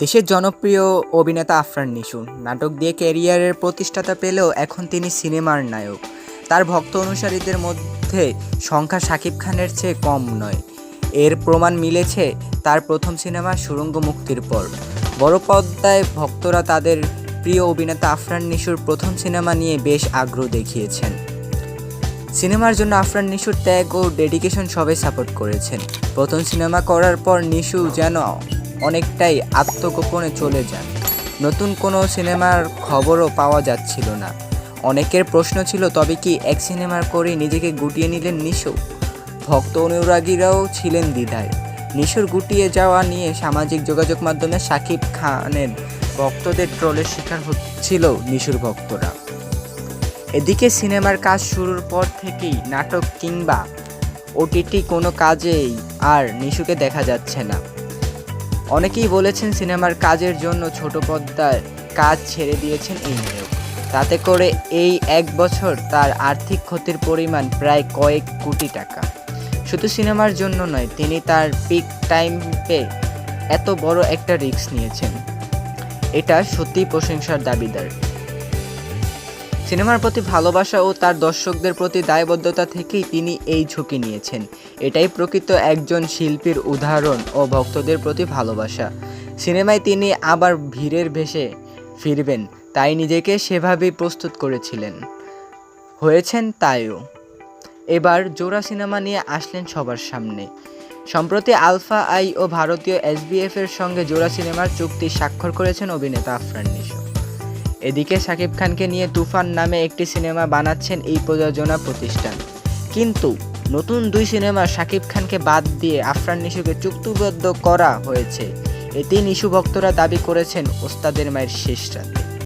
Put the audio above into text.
দেশের জনপ্রিয় অভিনেতা আফরান নিশু, নাটক দিয়ে ক্যারিয়ারের প্রতিষ্ঠাতা পেলেও এখন তিনি সিনেমার নায়ক। তার ভক্ত অনুসারীদের মধ্যে সংখ্যা শাকিব খানের চেয়ে কম নয়। এর প্রমাণ মিলেছে তার প্রথম সিনেমা সুরঙ্গ মুক্তির পর। বড় পর্দায় ভক্তরা তাদের প্রিয় অভিনেতা আফরান নিশুর প্রথম সিনেমা নিয়ে বেশ আগ্রহ দেখিয়েছেন। সিনেমার জন্য আফরান নিশুর ত্যাগ ও ডেডিকেশন সবাই সাপোর্ট করেছেন। প্রথম সিনেমা করার পর নিশু যেন অনেকটাই আত্মগোপনে চলে যান। নতুন কোনো সিনেমার খবরও পাওয়া যাচ্ছিল না। অনেকের প্রশ্ন ছিল, তবে কি এক সিনেমার করে নিজেকে গুটিয়ে নিলেন নিশু? ভক্ত অনুরাগীরাও ছিলেন দ্বিধায়। নিশুর গুটিয়ে যাওয়া নিয়ে সামাজিক যোগাযোগ মাধ্যমে শাকিব খানের ভক্তদের ট্রলের শিকার হচ্ছিল নিশুর ভক্তরা। এদিকে সিনেমার কাজ শুরুর পর থেকেই নাটক কিংবা ওটিটি কোনো কাজেই আর নিশুকে দেখা যাচ্ছে না। অনেকেই বলেছেন সিনেমার কাজের জন্য ছোট পদ্মার কাজ ছেড়ে দিয়েছেন এই নায়ক তাতে করে এই এক বছর তার আর্থিক ক্ষতির পরিমাণ প্রায় কয়েক কোটি টাকা। শুধু সিনেমার জন্য নয়, তিনি তার পিক টাইম পে এত বড় একটা রিস্ক নিয়েছেন। এটা সত্যি প্রশংসার দাবিদার। সিনেমার প্রতি ভালোবাসা ও তার দর্শকদের প্রতি দায়বদ্ধতা থেকেই তিনি এই ঝুঁকি নিয়েছেন। এটাই প্রকৃত একজন শিল্পীর উদাহরণ ও ভক্তদের প্রতি ভালোবাসা। সিনেমায় তিনি আবার ভিড়ের ভেসে ফিরবেন, তাই নিজেকে সেভাবেই প্রস্তুত করেছিলেন। হয়েছেন তাইও। এবার জোড়া সিনেমা নিয়ে আসলেন সবার সামনে। সম্প্রতি আলফা আই ও ভারতীয় এসবিএফ এর সঙ্গে জোড়া সিনেমার চুক্তি স্বাক্ষর করেছেন অভিনেতা আফরান নিশো। এদিকে শাকিব খানকে নিয়ে তুফান নামে একটি সিনেমা বানাচ্ছেন এই প্রযোজনা প্রতিষ্ঠান। কিন্তু নতুন দুই সিনেমা শাকিব খানকে বাদ দিয়ে আফরান নিশুকে চুক্তিবদ্ধ করা হয়েছে। এতে নিশু ভক্তরা দাবি করেছেন, ওস্তাদের মায়ের শেষ রাতে।